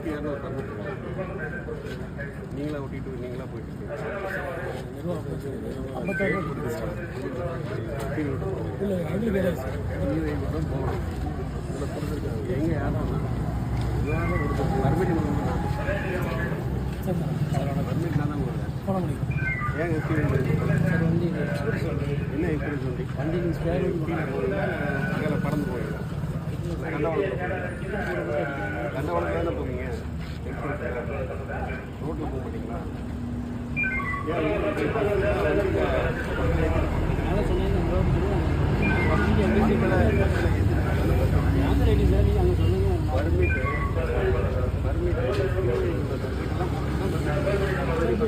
ஆயிரத்தி இரநூறு இல்லை எங்களுக்கு கிடையாது சார் போயிட்டு மட்டும் போகணும் இதில் கொடுத்துருக்காங்க எங்கே யாரும் பர்மிட் சார் பர்மிட் நான் தான் கொடுக்குறேன் ஏன் எக்ஸ்பீரியன்ஸ் வண்டி என்ன எப்படி சொல்லி வண்டி நீங்கள் அங்கே பறந்து போயிடலாம் கண்டவாளம் ரோட்டில் போக மாட்டீங்களா சொன்னீங்க பர்மிட் பர்மிட்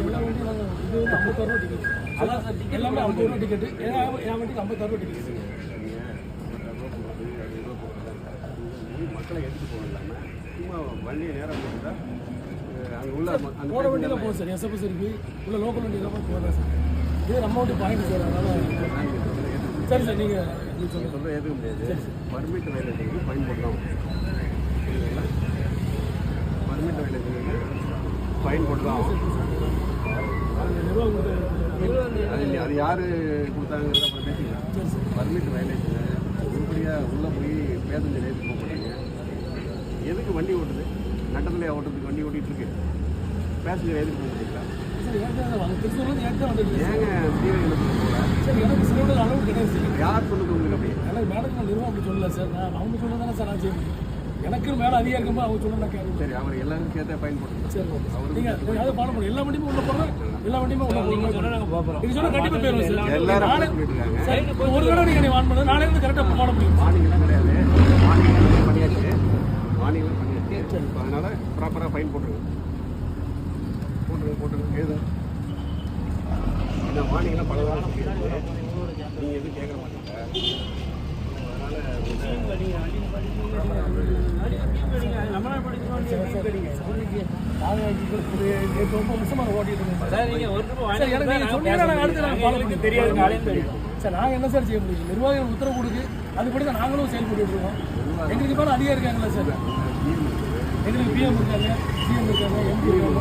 எல்லா நாங்கள் ஐம்பத்தாறு ரூபா டிக்கெட் சார் எல்லாமே ஐம்பது ரூபா டிக்கெட்டு என் என் வண்டிக்கு ஐம்பத்தாறு ரூபா டிக்கெட் மக்களை எடுத்துட்டு போகலாமா சும்மா வண்டியை நேரம் போட்டுட்டா அங்கே உள்ள அந்த போகிற வண்டியில் போகும் சார். எஸ்எஃப்எஸ் இருக்கு. உள்ள லோக்கல் வண்டி எல்லாமே போகிறதா சார். இது நம்ம வண்டி பாயிண்ட் சார். அதனால சரி சார் நீங்கள் நீங்கள் சொல்லுங்கள் சொல்ல ஏற்றுக்க முடியாது. பர்மிட் வயலேஷனுக்கு ஃபைன் போடலாம். பர்மிட் வயலேஷனுக்கு ஃபைன் போடலாம். அது அது யார் கொடுத்தாங்கிறது அப்புறம் பேசிக்கலாம். பர்மிட் வயலேஷன் உருப்படியாக உள்ளே போய் போக மாட்டீங்க எதுக்கு வண்டி ஓட்டுது? நட்டத்துலேயே ஓட்டுறதுக்கு வண்டி ஓட்டிகிட்டு இருக்கு பேசஞ்சர் எதுக்கு போக மாட்டீங்களா சார் ஏற்கனவே வாங்க திருச்சூர்லேருந்து ஏற்கனவே வந்துட்டு ஏங்க தீவிர போகல சார். எனக்கு சிலோட அளவு கிடையாது சார். யார் சொன்னது உங்களுக்கு அப்படி? மேனேஜ்மெண்ட் நிர்வாகம் அப்படி சொல்லல சார். நான் அவங்க சொல்ல தானே சார் நான் செய்ய முடியும் எனக்கு மேலே அதிகம் இருக்கும்போது அவங்க கேட்க சரி அவர் எல்லாரும் சேர்த்தா போட்டுருங்க சரி அதை ஃபாலோ பண்ணி எல்லா வண்டியுமே உள்ள போடுறேன் எல்லா வண்டியுமே உள்ள சார். எல்லாரும் ஒரு தடவை நீங்கள் வான் பண்ணது நாளைக்கு பண்ண முடியும். மார்னிங்லாம் கிடையாது. மார்னிங்லாம் பண்ணியாச்சு. மார்னிங்லாம் பண்ணியாச்சு இப்போ அதனால் ப்ராப்பராக ஃபைன் போட்டுருங்க போட்டுருங்க போட்டுருங்க எழுது இந்த மார்னிங்லாம் பல சொல்லியிருக்கு. நீங்கள் எதுவும் கேட்க மாட்டீங்க தெரியாது. சார் நாங்கள் என்ன சார் செய்ய முடியும்? நிர்வாகிகள் உத்தரவு கொடுக்கு அதுபடி தான் நாங்களும் செயல்பட்டு இருக்கோம். எங்களுக்கு இப்போ அதிகம் இருக்காங்களா சார்? எங்களுக்கு பிஎம் இருக்காங்க சிஎம் இருக்காங்க எம்பி இருக்காங்க.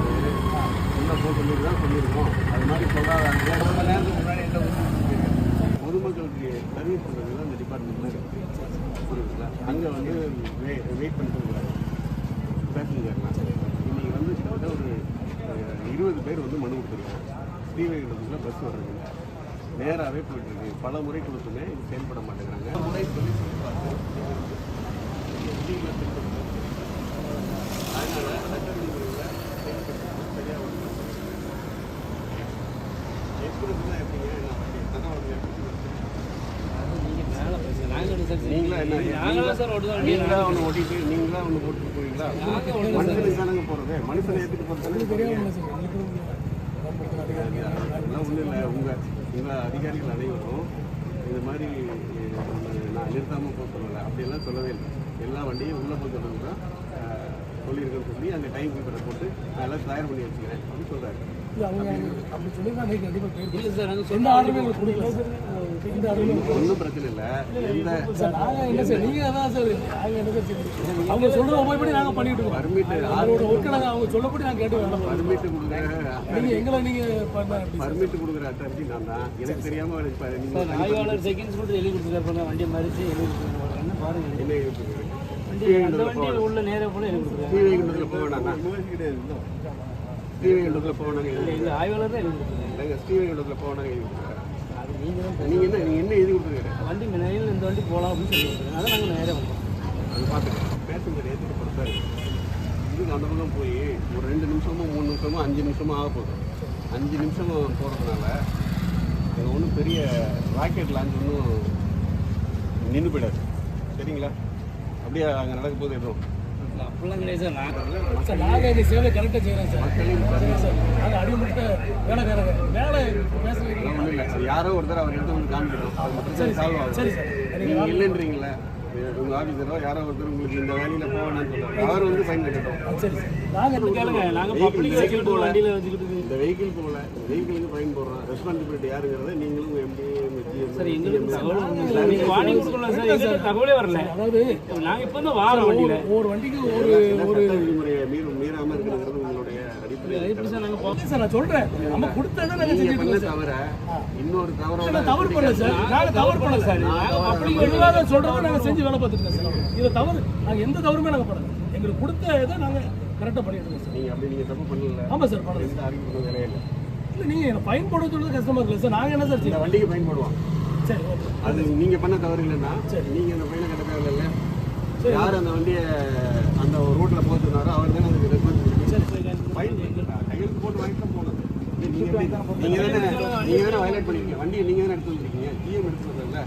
தான் சொல்லியிருக்கோம். அது மாதிரி சொல்லாதாங்க. முன்னாடி பொதுமக்களுக்கு சர்வீஸ் பண்ணுறது தான் டிபார்ட்மெண்ட்டில் இருக்குது புரியுதுங்களா? அங்கே வந்து வெயிட் வெயிட் பண்ணிட்டு இருக்காங்க. பேசஞ்சர்லாம் வந்து கிட்டத்தட்ட ஒரு இருபது பேர் வந்து மனு கொடுத்துருக்காங்க. ஸ்ரீவைகுண்டத்தில் பஸ் வர்றதில்ல நேராகவே போயிட்டு இருக்கு பல முறை கொடுத்துமே இது செயல்பட மாட்டேங்கிறாங்க. முறை சொல்லி சொல்லி நீங்களா என்ன? நீங்களா ஒன்று ஓட்டிட்டு நீங்களா ஒன்று ஓட்டிட்டு போவீங்களா? மனுஷனுக்கு தானங்க போகிறது மனுஷனை ஏற்றிட்டு போகிறது சார். ஒன்றும் இல்லை உங்கள் உங்கள் அதிகாரிகள் அனைவரும் இந்த மாதிரி நான் நிறுத்தாமல் போக சொல்லலை அப்படியெல்லாம் சொல்லவே இல்லை. எல்லா வண்டியும் உள்ளே போய் சொல்லுங்க தான் சொல்லியிருக்கேன்னு சொல்லி அங்கே டைம் கீப்பரை போட்டு நான் எல்லாம் தயார் பண்ணி வச்சுக்கிறேன் அப்படின்னு சொல்கிறாரு இல்லை சார் நாங்கள் ஆர்டருமே எங்களுக்கு கொடுக்கல ஒன்றும் பிரச்சனை இல்லை. நாங்கள் என்ன சார் நீங்கள் அதான் சார் நாங்கள் என்ன சார்? அவங்க சொல்கிற போய்படி நாங்கள் பண்ணிட்டு இருக்கோம். பர்மிட் அவரோட ஒர்க்கை நாங்கள் அவங்க சொல்லப்படி நாங்கள் கேட்டு வேணும் பர்மிட் கொடுக்குற நீங்கள் எங்களை நீங்கள் பண்ண பர்மிட் கொடுக்குற அத்தாரிட்டி நான் தான். எனக்கு தெரியாமல் நீங்கள் ஆய்வாளர் செகண்ட்ஸ் மட்டும் எழுதி கொடுத்துருக்காரு வண்டியை மறிச்சு எழுதி கொடுத்துருக்காரு. என்ன பாருங்க என்ன இருக்குது உள்ள நேராக போல ஸ்ரீவைகுண்டத்தில் போக வேணாம் ஸ்ரீவைகுண்டத்தில் போக தான் இல்லைங்க ஸ்ரீவைகுண்டத்தில் போக அது நீங்கள் என்ன நீங்கள் என்ன எழுதி கொடுத்துருக்கீங்க? வண்டி நிலையில் இந்த வண்டி போகலாம் அப்படின்னு சொல்லி கொடுத்துருக்காங்க அதை நாங்கள் நேராக வந்தோம். அது பார்த்துக்கேன் பேசஞ்சர் ஏற்றிட்டு பொறுத்தாரு இதுக்கு அந்த பக்கம் போய் ஒரு ரெண்டு நிமிஷமோ மூணு நிமிஷமோ அஞ்சு நிமிஷமோ ஆக போகுது. அஞ்சு நிமிஷம் போகிறதுனால அங்கே ஒன்றும் பெரிய ராக்கெட் லான்ச் ஒன்றும் நின்று போயிடாது. சரிங்களா? அப்படியே அங்கே நடக்க போகுது எதுவும் அப்படிலாம் கிடையாது சார். நான் சார் நாங்கள் இந்த சேவை கரெக்டாக செய்கிறோம் சார். மக்களின் சார். நாங்கள் அடிமட்ட வேலைக்காரங்க. வேலை பேசுகிறீங்க சரி யாரோ ஒருத்தர் அவர் எடுத்து வந்து காமிக்கணும் அது சரி சால்வ் ஆகும் சரி சார். நீங்கள் இல்லைன்றீங்களே உங்க ஆபீசரோ யாரோ ஒருத்தர் உங்களுக்கு இந்த வேலையில போக வேணாம்னு சொல்றாரு. அவர் வந்து ஃபைன் கட்டட்டும். சரி நாங்கள் கேளுங்க. நாங்க Vehicle- பப்ளிக் செக்யூரிட்டி போல. வண்டியில வச்சுக்கிட்டு இந்த வெஹிக்கிள் போகல வெஹிக்கிளுக்கு ஃபைன் போடுறோம். ரெஸ்பான்சிபிலிட்டி யாருங்கிறத நீங்களும் எம்டி சார் எங்களுக்கு தகவல் ஒண்ணும் இல்ல. நீங்க வார்னிங் கொடுக்கல சார். எங்களுக்கு தகவலே வரல. அதாவது நாங்க இப்ப தான் வாரம் வண்டியில. ஒரு வண்டிக்கு ஒரு ஒரு விதிமுறையை மீறும் மீறாம இருக்கிறது எப்படி சார் நாங்க போ- ஓகே சார் நான் சொல்றேன். நம்ம கொடுத்ததை நாங்கள் நீங்க செஞ்சுட்டு பண்ண இருக்கோம் சார். தவிர இன்னொரு தவறோட நான் தவறு பண்ணல சார். நாங்கள் தவறு பண்ணல சார். நாங்க பப்ளிக் ஒழுங்காக சொல்றதை நாங்கள் செஞ்சு வேலை பார்த்துட்டு இருக்கோம் சார். இதை தவறு நாங்கள் எந்த தவறுமே நாங்கள் பண்ணல. எங்களுக்கு கொடுத்த இதை நாங்கள் கரெக்டாக பண்ணிட்டு சார். நீங்க அப்படி நீங்க தப்பு பண்ணல. ஆமாம் சார் பண்ணல அறிவு பண்ண வேலையே இல்லை. இல்லை நீங்கள் என்ன ஃபைன் போட சொல்றது கஷ்டமா இருக்குல்ல சார். நாங்கள் என்ன சார் இந்த வண்டிக்கு ஃபைன் சரி ஓகே. அது நீங்க பண்ண தவறு இல்லைன்னா நீங்க அந்த ஃபைனை கட்ட தேவையில்ல. யார் அந்த வண்டியை அந்த ரூட்ல போச்சுனாரோ அவர் தானே கையெழுத்து போட்டு வாங்கிட்டு தான் போனது நீங்க எப்படி- நீங்க தானே நீங்க தானே வயலேட் பண்ணிருக்கீங்க. வண்டியை நீங்க தானே எடுத்து வந்திருக்கீங்க. ஜிஎம் எடுத்து வரல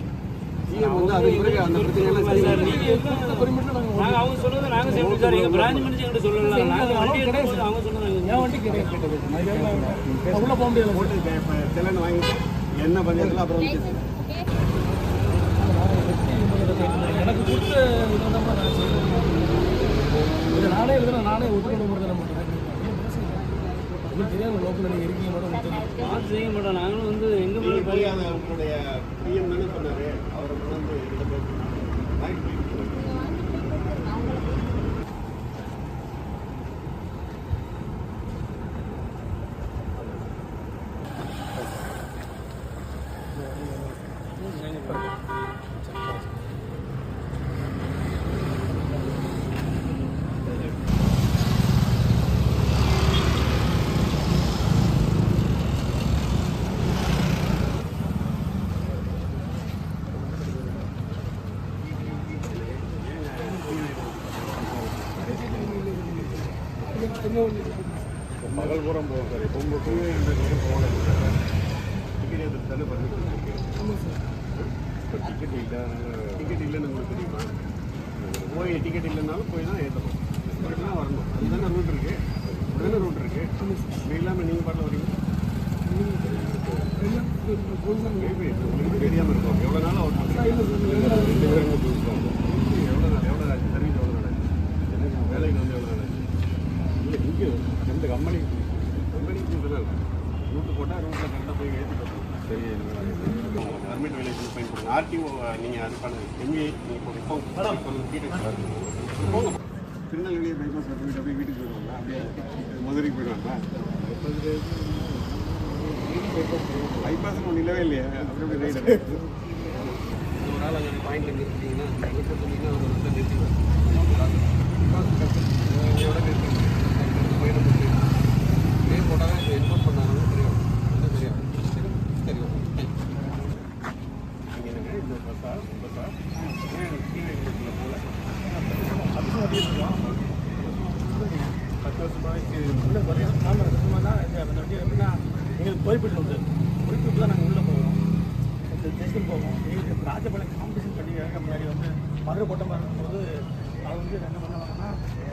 ஜிஎம் வந்து அதுக்கு பிறகு அந்த பிரச்சனையெல்லாம் சரி நாங்கள் நாங்க அவங்க சொன்னதை நாங்க செய்யணும் சார் எங்க பிரான்ச் மனுஷன் எங்கிட்ட சொல்லலாம் நாங்க வண்டி எடுக்கும்போது அவங்க சொன்னதை. என் வண்டி கிடையாது. நான் உள்ள போக முடியாது. போட்டு இப்போ செலன் வாங்கிட்டு என்ன பஞ்சாயத்தில் அப்புறம் எனக்கு கொடுத்த நான் எழுதுனா நானே ஒத்துக்கணும் போகிறது நம்ம உங்களுக்கு தெரியாது லோக்கல் நீங்கள் இருக்கீங்க செய்ய மாட்டோம் நாங்களும் வந்து எங்க போய் அந்த உங்களுடைய பிஎம் தானே சொன்னாரு பகல் பூரம் போவோம் சார் இப்போ உங்கள் டூ போகணும் டிக்கெட் எடுத்து தானே பர்மிஷன் இருக்கு இப்போ டிக்கெட் இல்லை டிக்கெட் இல்லைன்னு உங்களுக்கு தெரியுமா போய் டிக்கெட் இல்லைனாலும் போய் தான் ஏற்றணும் தான் வரணும். அதுதானே ரூட் இருக்கு. அதுதானே ரூட் இருக்கு இது இல்லாமல் நீங்கள் பாட்டில் வரீங்க மேபி உங்களுக்கு தெரியாமல் இருக்கும் எவ்வளோ நாள் அவர் பண்ணுறீங்க ரெண்டு பேரும் புதுசு எவ்வளோ நாள் எவ்வளோ நாள் சர்வீஸ் எவ்வளோ நாள் ஆச்சு? எனக்கு வேலைக்கு வந்து எவ்வளோ நாள் ஆச்சு? இல்லை இங்கே இந்த கம்பெனி கம்பெனிக்கு இதெல்லாம் இல்லை ரூட்டு போட்டால் ரூட்டில் கரெக்டாக போய் ஏற்றி போட்டோம் சரி பர்மிட் வில்லேஜ் பண்ணுங்க ஆர்டிஓ நீங்கள் அது பண்ணுங்க எம்ஏ நீங்கள் திருநெல்வேலி பைபாஸ் சர்டிஃபிகேட் அப்படியே வீட்டுக்கு போயிடுவாங்க அப்படியே மதுரைக்கு போயிடுவாங்க பைபாஸ் ஒன்றும் இல்லவே இல்லையா. அப்படியே ரைடு ஒரு நாள் அங்கே பாயிண்ட் நிறுத்திட்டீங்கன்னா நிறுத்த சொன்னீங்கன்னா அவர் வந்து நிறுத்திடுவார் போயிடும் இதே போட்டால் இப்போ இன்ஃபார்ம் பண்ணாங்கன்னா தெரியும். என்ன தெரியும். சரி சரி ஓகே நீங்கள் என்னங்க இந்த பஸ்ஸா பஸ்ஸா ஏன் கீழே இடத்துல போகல பத்து வருஷமாக உள்ளே பார்த்தீங்கன்னா நாம சும்மா தான் அந்த வண்டி எப்படின்னா எங்களுக்கு குறிப்பிட்டு உண்டு குறிப்பிட்டு தான் நாங்கள் உள்ளே போவோம் இந்த ஸ்டேஷன் போவோம் எங்களுக்கு ராஜபாளையம் காம்படிஷன் பண்ணிக்காக முன்னாடி வந்து மதுரை கோட்டமாக இருக்கும்போது அது வந்து என்ன பண்ணுவாங்கன்னா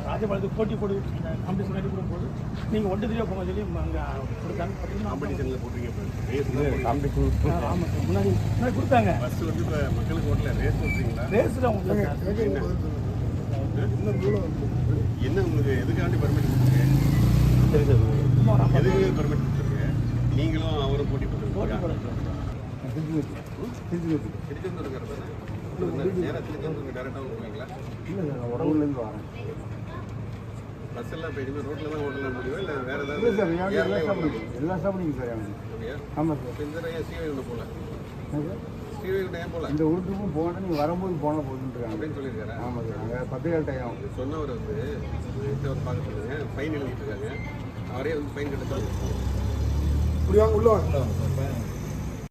ராஜபாளையத்துக்கு போட்டி போடு இந்த காம்படிஷன் முன்னாடி கொடுக்கும்போது நீங்கள் ஒன்று தெரியா போங்க சொல்லி அங்கே கொடுத்தாங்க. பார்த்தீங்கன்னா காம்படிஷனில் போட்டிருக்கீங்க காம்படிஷன் ஆமாம் சார். முன்னாடி முன்னாடி கொடுத்தாங்க. பஸ் வந்து இப்போ மக்களுக்கு ஓட்டல ரேஸ் ஓட்டுறீங்களா ரேஸில் உங்களுக்கு என்ன உங்களுக்கு எதுக்காண்டி பர்மிட் கொடுத்துருக்கேன் எதுக்கு பர்மிட் கொடுத்துருக்கேன் நீங்களும் அவரும் போட்டி போட்டி போட்டுருக்கீங்க போடுறேன் திருச்செந்தூர் தானே? நேராக திருச்செந்தூருக்கு டேரெக்டாக போவீங்களா உடம்புலேருந்து வரேன். பஸ் எல்லாம் ரோட்டில் தான் ஓட்டலாம் முடியும்? இல்லை வேறு இல்லை சார் ஏதாவது எல்லா ஸ்டாப்பிங் எல்லா ஸ்டாப்பிங் சார் ஆமாம் சார். இந்த ஏன் ஸ்ரீவைகுண்டம் போகல? ஸ்ரீவைகுண்டம் ஏன் போகல? இந்த ஊருக்கும் போனால் நீங்கள் வரும்போது போனால் போதுன்றாங்க. அப்படின்னு சொல்லியிருக்காரு? ஆமாம் சார். அங்கே பத்து கால் டைம் சொன்னவர் வந்து பார்க்க சொல்லுங்க. ஃபைன் எழுதிட்டு இருக்காங்க. அவரே வந்து ஃபைன் கட்ட சொல்லுங்க வாங்க. உள்ள வாங்க.